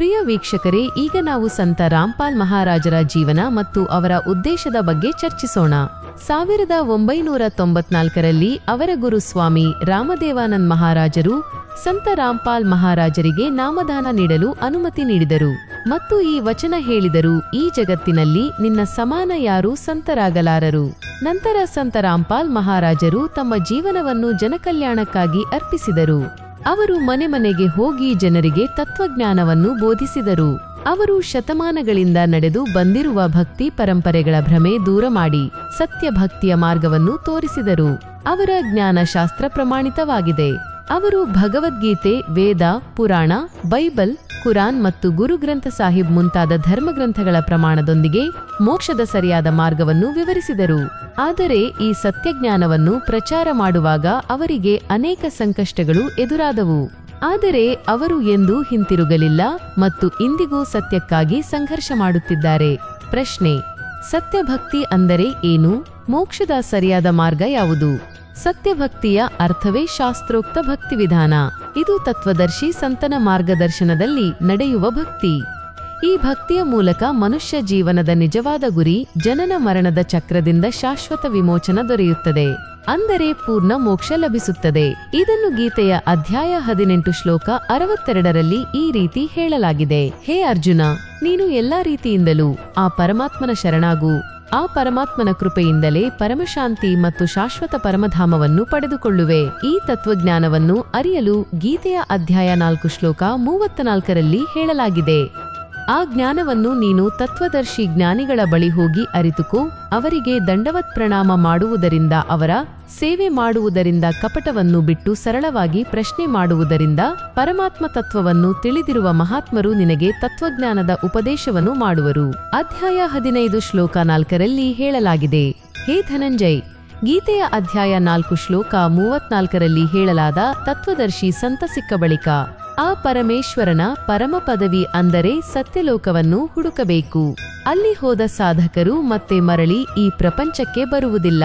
ಪ್ರಿಯ ವೀಕ್ಷಕರೇ, ಈಗ ನಾವು ಸಂತ ರಾಮ್ಪಾಲ್ ಮಹಾರಾಜರ ಜೀವನ ಮತ್ತು ಅವರ ಉದ್ದೇಶದ ಬಗ್ಗೆ ಚರ್ಚಿಸೋಣ. ಸಾವಿರದ ಒಂಬೈನೂರ ತೊಂಬತ್ನಾಲ್ಕರಲ್ಲಿ ಅವರ ಗುರು ಸ್ವಾಮಿ ರಾಮದೇವಾನಂದ್ ಮಹಾರಾಜರು ಸಂತ ರಾಮ್ಪಾಲ್ ಮಹಾರಾಜರಿಗೆ ನಾಮದಾನ ನೀಡಲು ಅನುಮತಿ ನೀಡಿದರು. ಮತ್ತು ಈ ವಚನ ಹೇಳಿದರು, ಈ ಜಗತ್ತಿನಲ್ಲಿ ನಿನ್ನ ಸಮಾನ ಯಾರೂ ಸಂತರಾಗಲಾರರು. ನಂತರ ಸಂತ ರಾಮ್ಪಾಲ್ ಮಹಾರಾಜರು ತಮ್ಮ ಜೀವನವನ್ನು ಜನಕಲ್ಯಾಣಕ್ಕಾಗಿ ಅರ್ಪಿಸಿದರು. ಅವರು ಮನೆ ಮನೆಗೆ ಹೋಗಿ ಜನರಿಗೆ ತತ್ವಜ್ಞಾನವನ್ನು ಬೋಧಿಸಿದರು. ಅವರು ಶತಮಾನಗಳಿಂದ ನಡೆದು ಬಂದಿರುವ ಭಕ್ತಿ ಪರಂಪರೆಗಳ ಭ್ರಮೆ ದೂರ ಮಾಡಿ ಸತ್ಯ ಭಕ್ತಿಯ ಮಾರ್ಗವನ್ನು ತೋರಿಸಿದರು. ಅವರ ಜ್ಞಾನಶಾಸ್ತ್ರ ಪ್ರಮಾಣಿತವಾಗಿದೆ. ಅವರು ಭಗವದ್ಗೀತೆ, ವೇದ, ಪುರಾಣ, ಬೈಬಲ್ ಕುರಾನ್ ಮತ್ತು ಗುರುಗ್ರಂಥ ಸಾಹಿಬ್ ಮುಂತಾದ ಧರ್ಮಗ್ರಂಥಗಳ ಪ್ರಮಾಣದೊಂದಿಗೆ ಮೋಕ್ಷದ ಸರಿಯಾದ ಮಾರ್ಗವನ್ನು ವಿವರಿಸಿದರು. ಆದರೆ ಈ ಸತ್ಯಜ್ಞಾನವನ್ನು ಪ್ರಚಾರ ಮಾಡುವಾಗ ಅವರಿಗೆ ಅನೇಕ ಸಂಕಷ್ಟಗಳು ಎದುರಾದವು. ಆದರೆ ಅವರು ಎಂದೂ ಹಿಂತಿರುಗಲಿಲ್ಲ ಮತ್ತು ಇಂದಿಗೂ ಸತ್ಯಕ್ಕಾಗಿ ಸಂಘರ್ಷ ಮಾಡುತ್ತಿದ್ದಾರೆ. ಪ್ರಶ್ನೆ, ಸತ್ಯಭಕ್ತಿ ಅಂದರೆ ಏನು? ಮೋಕ್ಷದ ಸರಿಯಾದ ಮಾರ್ಗ ಯಾವುದು? ಸತ್ಯಭಕ್ತಿಯ ಅರ್ಥವೇ ಶಾಸ್ತ್ರೋಕ್ತ ಭಕ್ತಿ ವಿಧಾನ ಇದು ತತ್ವದರ್ಶಿ ಸಂತನ ಮಾರ್ಗದರ್ಶನದಲ್ಲಿ ನಡೆಯುವ ಭಕ್ತಿ. ಈ ಭಕ್ತಿಯ ಮೂಲಕ ಮನುಷ್ಯ ಜೀವನದ ನಿಜವಾದ ಗುರಿ ಜನನ ಮರಣದ ಚಕ್ರದಿಂದ ಶಾಶ್ವತ ವಿಮೋಚನ ದೊರೆಯುತ್ತದೆ. ಅಂದರೆ ಪೂರ್ಣ ಮೋಕ್ಷ ಲಭಿಸುತ್ತದೆ. ಇದನ್ನು ಗೀತೆಯ ಅಧ್ಯಾಯ ಹದಿನೆಂಟು ಶ್ಲೋಕ ಅರವತ್ತೆರಡರಲ್ಲಿ ಈ ರೀತಿ ಹೇಳಲಾಗಿದೆ. ಹೇ ಅರ್ಜುನ, ನೀನು ಎಲ್ಲಾ ರೀತಿಯಿಂದಲೂ ಆ ಪರಮಾತ್ಮನ ಶರಣಾಗು. ಆ ಪರಮಾತ್ಮನ ಕೃಪೆಯಿಂದಲೇ ಪರಮಶಾಂತಿ ಮತ್ತು ಶಾಶ್ವತ ಪರಮಧಾಮವನ್ನು ಪಡೆದುಕೊಳ್ಳುವೆ. ಈ ತತ್ವಜ್ಞಾನವನ್ನು ಅರಿಯಲು ಗೀತೆಯ ಅಧ್ಯಾಯ ನಾಲ್ಕು ಶ್ಲೋಕ ಮೂವತ್ತ ನಾಲ್ಕರಲ್ಲಿ ಹೇಳಲಾಗಿದೆ. ಆ ಜ್ಞಾನವನ್ನು ನೀನು ತತ್ವದರ್ಶಿ ಜ್ಞಾನಿಗಳ ಬಳಿ ಹೋಗಿ ಅರಿತುಕೋ, ಅವರಿಗೆ ದಂಡವತ್ ಪ್ರಣಾಮ ಮಾಡುವುದರಿಂದ ಅವರ ಸೇವೆ ಮಾಡುವುದರಿಂದ ಕಪಟವನ್ನು ಬಿಟ್ಟು ಸರಳವಾಗಿ ಪ್ರಶ್ನೆ ಮಾಡುವುದರಿಂದ ಪರಮಾತ್ಮ ತತ್ವವನ್ನು ತಿಳಿದಿರುವ ಮಹಾತ್ಮರು ನಿನಗೆ ತತ್ವಜ್ಞಾನದ ಉಪದೇಶವನ್ನು ಮಾಡುವರು. ಅಧ್ಯಾಯ ಹದಿನೈದು ಶ್ಲೋಕ ನಾಲ್ಕರಲ್ಲಿ ಹೇಳಲಾಗಿದೆ, ಹೇ ಧನಂಜಯ್! ಗೀತೆಯ ಅಧ್ಯಾಯ ನಾಲ್ಕು ಶ್ಲೋಕ ಮೂವತ್ನಾಲ್ಕರಲ್ಲಿ ಹೇಳಲಾದ ತತ್ವದರ್ಶಿ ಸಂತ ಸಿಕ್ಕ ಬಳಿಕ ಆ ಪರಮೇಶ್ವರನ ಪರಮ ಪದವಿ ಅಂದರೆ ಸತ್ಯಲೋಕವನ್ನು ಹುಡುಕಬೇಕು. ಅಲ್ಲಿ ಹೋದ ಸಾಧಕರು ಮತ್ತೆ ಮರಳಿ ಈ ಪ್ರಪಂಚಕ್ಕೆ ಬರುವುದಿಲ್ಲ.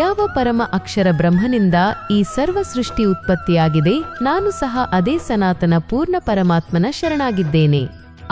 ಯಾವ ಪರಮ ಅಕ್ಷರ ಬ್ರಹ್ಮನಿಂದ ಈ ಸರ್ವ ಸೃಷ್ಟಿ ಉತ್ಪತ್ತಿಯಾಗಿದೆ, ನಾನು ಸಹ ಅದೇ ಸನಾತನ ಪೂರ್ಣ ಪರಮಾತ್ಮನ ಶರಣಾಗಿದ್ದೇನೆ.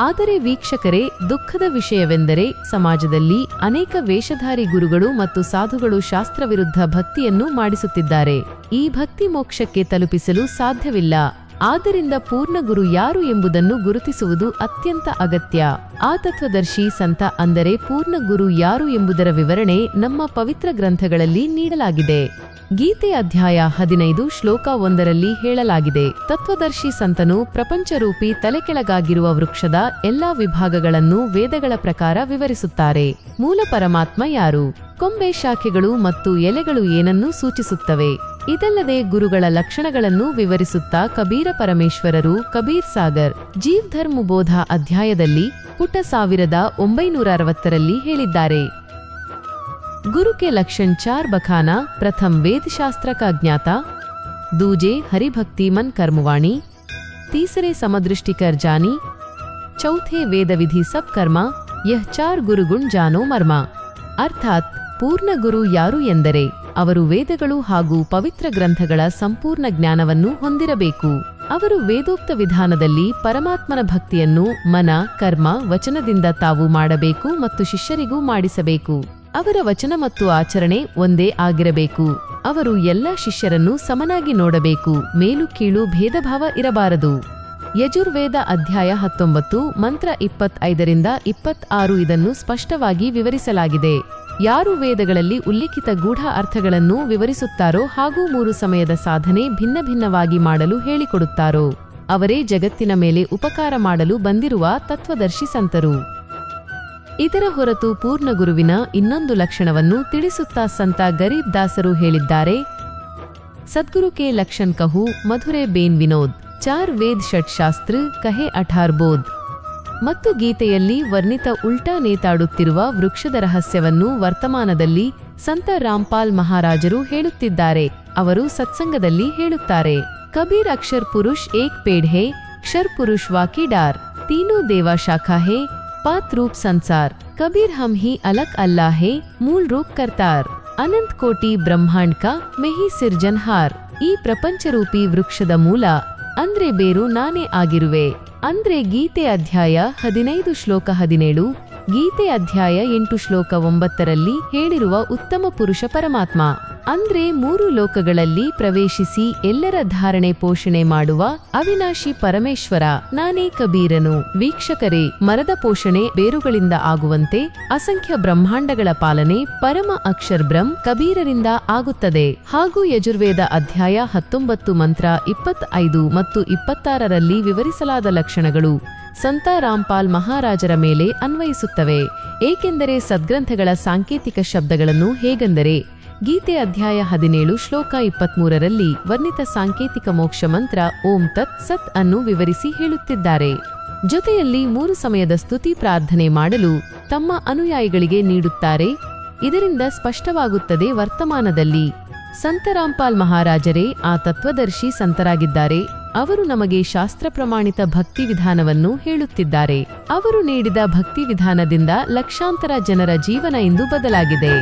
ಆದರೆ ವೀಕ್ಷಕರೇ, ದುಃಖದ ವಿಷಯವೆಂದರೆ ಸಮಾಜದಲ್ಲಿ ಅನೇಕ ವೇಷಧಾರಿ ಗುರುಗಳು ಮತ್ತು ಸಾಧುಗಳು ಶಾಸ್ತ್ರವಿರುದ್ಧ ಭಕ್ತಿಯನ್ನು ಮಾಡಿಸುತ್ತಿದ್ದಾರೆ. ಈ ಭಕ್ತಿ ಮೋಕ್ಷಕ್ಕೆ ತಲುಪಿಸಲು ಸಾಧ್ಯವಿಲ್ಲ. ಆದ್ದರಿಂದ ಪೂರ್ಣ ಗುರು ಯಾರು ಎಂಬುದನ್ನು ಗುರುತಿಸುವುದು ಅತ್ಯಂತ ಅಗತ್ಯ. ಆ ತತ್ವದರ್ಶಿ ಸಂತ ಅಂದರೆ ಪೂರ್ಣ ಗುರು ಯಾರು ಎಂಬುದರ ವಿವರಣೆ ನಮ್ಮ ಪವಿತ್ರ ಗ್ರಂಥಗಳಲ್ಲಿ ನೀಡಲಾಗಿದೆ. ಗೀತೆ ಅಧ್ಯಾಯ ಹದಿನೈದು ಶ್ಲೋಕ ಒಂದರಲ್ಲಿ ಹೇಳಲಾಗಿದೆ. ತತ್ವದರ್ಶಿ ಸಂತನು ಪ್ರಪಂಚರೂಪಿ ತಲೆಕೆಳಗಾಗಿರುವ ವೃಕ್ಷದ ಎಲ್ಲಾ ವಿಭಾಗಗಳನ್ನು ವೇದಗಳ ಪ್ರಕಾರ ವಿವರಿಸುತ್ತಾರೆ. ಮೂಲ ಪರಮಾತ್ಮ ಯಾರು? ಕೊಂಬೆ ಶಾಖೆಗಳು ಮತ್ತು ಎಲೆಗಳು ಏನನ್ನೂ ಸೂಚಿಸುತ್ತವೆ? ಇದಲ್ಲದೆ ಗುರುಗಳ ಲಕ್ಷಣಗಳನ್ನು ವಿವರಿಸುತ್ತಾ ಕಬೀರ ಪರಮೇಶ್ವರರು ಕಬೀರ್ ಸಾಗರ್, ಜೀವ್ ಧರ್ಮಬೋಧ ಅಧ್ಯಾಯದಲ್ಲಿ ಪುಟ ಸಾವಿರದ ಒಂಬೈನೂರ ಅರವತ್ತರಲ್ಲಿ ಹೇಳಿದ್ದಾರೆ. ಗುರುಕೆ ಲಕ್ಷಣ್ ಚಾರ್ ಬಖಾನಾ, ಪ್ರಥಮ ವೇದಶಾಸ್ತ್ರಕ ಜ್ಞಾತ, ದೂಜೆ ಹರಿಭಕ್ತಿ ಮನ್ ಕರ್ಮವಾಣಿ, ತೀಸರೆ ಸಮದೃಷ್ಟಿಕರ್ ಜಾನಿ, ಚೌಥೆ ವೇದವಿಧಿ ಸಬ್ ಕರ್ಮ, ಯಹ್ ಚಾರ್ ಗುರುಗುಣ್ ಜಾನೋ ಮರ್ಮ. ಅರ್ಥಾತ್ ಪೂರ್ಣ ಗುರು ಯಾರು ಎಂದರೆ ಅವರು ವೇದಗಳು ಹಾಗೂ ಪವಿತ್ರ ಗ್ರಂಥಗಳ ಸಂಪೂರ್ಣ ಜ್ಞಾನವನ್ನು ಹೊಂದಿರಬೇಕು. ಅವರು ವೇದೋಕ್ತ ವಿಧಾನದಲ್ಲಿ ಪರಮಾತ್ಮನ ಭಕ್ತಿಯನ್ನು ಮನ, ಕರ್ಮ, ವಚನದಿಂದ ತಾವು ಮಾಡಬೇಕು ಮತ್ತು ಶಿಷ್ಯರಿಗೂ ಮಾಡಿಸಬೇಕು. ಅವರ ವಚನ ಮತ್ತು ಆಚರಣೆ ಒಂದೇ ಆಗಿರಬೇಕು. ಅವರು ಎಲ್ಲ ಶಿಷ್ಯರನ್ನು ಸಮನಾಗಿ ನೋಡಬೇಕು, ಮೇಲು ಕೀಳು ಭೇದಭಾವ ಇರಬಾರದು. ಯಜುರ್ವೇದ ಅಧ್ಯಾಯ ಹತ್ತೊಂಬತ್ತು, ಮಂತ್ರ ಇಪ್ಪತ್ತೈದರಿಂದ ಇಪ್ಪತ್ತಾರು ಇದನ್ನು ಸ್ಪಷ್ಟವಾಗಿ ವಿವರಿಸಲಾಗಿದೆ. ಯಾರು ವೇದಗಳಲ್ಲಿ ಉಲ್ಲಿಖಿತ ಗೂಢ ಅರ್ಥಗಳನ್ನು ವಿವರಿಸುತ್ತಾರೋ ಹಾಗೂ ಮೂರು ಸಮಯದ ಸಾಧನೆ ಭಿನ್ನ ಭಿನ್ನವಾಗಿ ಮಾಡಲು ಹೇಳಿಕೊಡುತ್ತಾರೋ, ಅವರೇ ಜಗತ್ತಿನ ಮೇಲೆ ಉಪಕಾರ ಮಾಡಲು ಬಂದಿರುವ ತತ್ವದರ್ಶಿ ಸಂತರು. ಇದರ ಹೊರತು ಪೂರ್ಣ ಗುರುವಿನ ಇನ್ನೊಂದು ಲಕ್ಷಣವನ್ನು ತಿಳಿಸುತ್ತಾ ಸಂತ ಗರೀಬ್ ದಾಸರು ಹೇಳಿದ್ದಾರೆ, ಸದ್ಗುರು ಕೆ ಲಕ್ಷಣ್ ಕಹು, ಮಧುರೆ ಬೇನ್ ವಿನೋದ್, ಚಾರ್ ವೇದ್ ಷಟ್ ಶಾಸ್ತ್ರ ಕಹೆ ಅಠಾರ್ ಬೋಧ್. ಮತ್ತು ಗೀತೆಯಲ್ಲಿ ವರ್ಣಿತ ಉಲ್ಟಾ ನೇತಾಡುತ್ತಿರುವ ವೃಕ್ಷದ ರಹಸ್ಯವನ್ನು ವರ್ತಮಾನದಲ್ಲಿ ಸಂತ ರಾಮ್ಪಾಲ್ ಮಹಾರಾಜರು ಹೇಳುತ್ತಿದ್ದಾರೆ. ಅವರು ಸತ್ಸಂಗದಲ್ಲಿ ಹೇಳುತ್ತಾರೆ, ಕಬೀರ್ ಅಕ್ಷರ್ ಪುರುಷ್ ಏಕ್ ಪೇಡ್ ಹೇ, ಕ್ಷರ್ ಪುರುಷ್ ವಾಕಿ ಡಾರ್, ತೀನೋ ದೇವಾ ಶಾಖಾ ಹೇ, ಪಾತ್ ಸಂಸಾರ್, ಕಬೀರ್ ಹಮ್ ಹಿ ಅಲಕ್ ಅಲ್ಲಾ ಹೇ, ಮೂಲ್ ರೂಪ್ ಕರ್ತಾರ್, ಅನಂತ್ ಕೋಟಿ ಬ್ರಹ್ಮಾಂಡ್ ಕಾ ಮೆಹಿ ಸಿರ್ಜನ್ಹಾರ್ ಈ ಪ್ರಪಂಚರೂಪಿ ವೃಕ್ಷದ ಮೂಲ, ಅಂದ್ರೆ ಬೇರು ನಾನೇ ಆಗಿರುವೆ. ಅಂದ್ರೆ ಗೀತೆ ಅಧ್ಯಾಯ ಹದಿನೈದು ಶ್ಲೋಕ ಹದಿನೇಳು, ಗೀತೆ ಅಧ್ಯಾಯ ಎಂಟು ಶ್ಲೋಕ ಒಂಬತ್ತರಲ್ಲಿ ಹೇಳಿರುವ ಉತ್ತಮ ಪುರುಷ ಪರಮಾತ್ಮ. ಅಂದ್ರೆ ಮೂರು ಲೋಕಗಳಲ್ಲಿ ಪ್ರವೇಶಿಸಿ ಎಲ್ಲರ ಧಾರಣೆ ಪೋಷಣೆ ಮಾಡುವ ಅವಿನಾಶಿ ಪರಮೇಶ್ವರ, ನಾನೇ ಕಬೀರನು. ವೀಕ್ಷಕರೇ, ಮರದ ಪೋಷಣೆ ಬೇರುಗಳಿಂದ ಆಗುವಂತೆ ಅಸಂಖ್ಯ ಬ್ರಹ್ಮಾಂಡಗಳ ಪಾಲನೆ ಪರಮ ಅಕ್ಷರ್ ಬ್ರಹ್ಮ ಕಬೀರರಿಂದ ಆಗುತ್ತದೆ. ಹಾಗೂ ಯಜುರ್ವೇದ ಅಧ್ಯಾಯ ಹತ್ತೊಂಬತ್ತು ಮಂತ್ರ ಇಪ್ಪತ್ತೈದು ಮತ್ತು ಇಪ್ಪತ್ತಾರರಲ್ಲಿ ವಿವರಿಸಲಾದ ಲಕ್ಷಣಗಳು ಸಂತ ರಾಮ್ಪಾಲ್ ಮಹಾರಾಜರ ಮೇಲೆ ಅನ್ವಯಿಸುತ್ತವೆ. ಏಕೆಂದರೆ ಸದ್ಗ್ರಂಥಗಳ ಸಾಂಕೇತಿಕ ಶಬ್ದಗಳನ್ನು ಹೇಗೆಂದರೆ ಗೀತೆ ಅಧ್ಯಾಯ ಹದಿನೇಳು ಶ್ಲೋಕ ಇಪ್ಪತ್ಮೂರರಲ್ಲಿ ವರ್ಣಿತ ಸಾಂಕೇತಿಕ ಮೋಕ್ಷ ಮಂತ್ರ ಓಂ ತತ್ ಸತ್ ಅನ್ನು ವಿವರಿಸಿ ಹೇಳುತ್ತಿದ್ದಾರೆ. ಜೊತೆಯಲ್ಲಿ ಮೂರು ಸಮಯದ ಸ್ತುತಿ ಪ್ರಾರ್ಥನೆ ಮಾಡಲು ತಮ್ಮ ಅನುಯಾಯಿಗಳಿಗೆ ನೀಡುತ್ತಾರೆ. ಇದರಿಂದ ಸ್ಪಷ್ಟವಾಗುತ್ತದೆ ವರ್ತಮಾನದಲ್ಲಿ ಸಂತರಾಂಪಾಲ್ ಮಹಾರಾಜರೇ, ಆ ತತ್ವದರ್ಶಿ ಸಂತರಾಗಿದ್ದಾರೆ. ಅವರು ನಮಗೆ ಶಾಸ್ತ್ರ ಪ್ರಮಾಣಿತ ಭಕ್ತಿ ವಿಧಾನವನ್ನು ಹೇಳುತ್ತಿದ್ದಾರೆ. ಅವರು ನೀಡಿದ ಭಕ್ತಿ ವಿಧಾನದಿಂದ ಲಕ್ಷಾಂತರ ಜನರ ಜೀವನ ಇಂದು ಬದಲಾಗಿದೆ.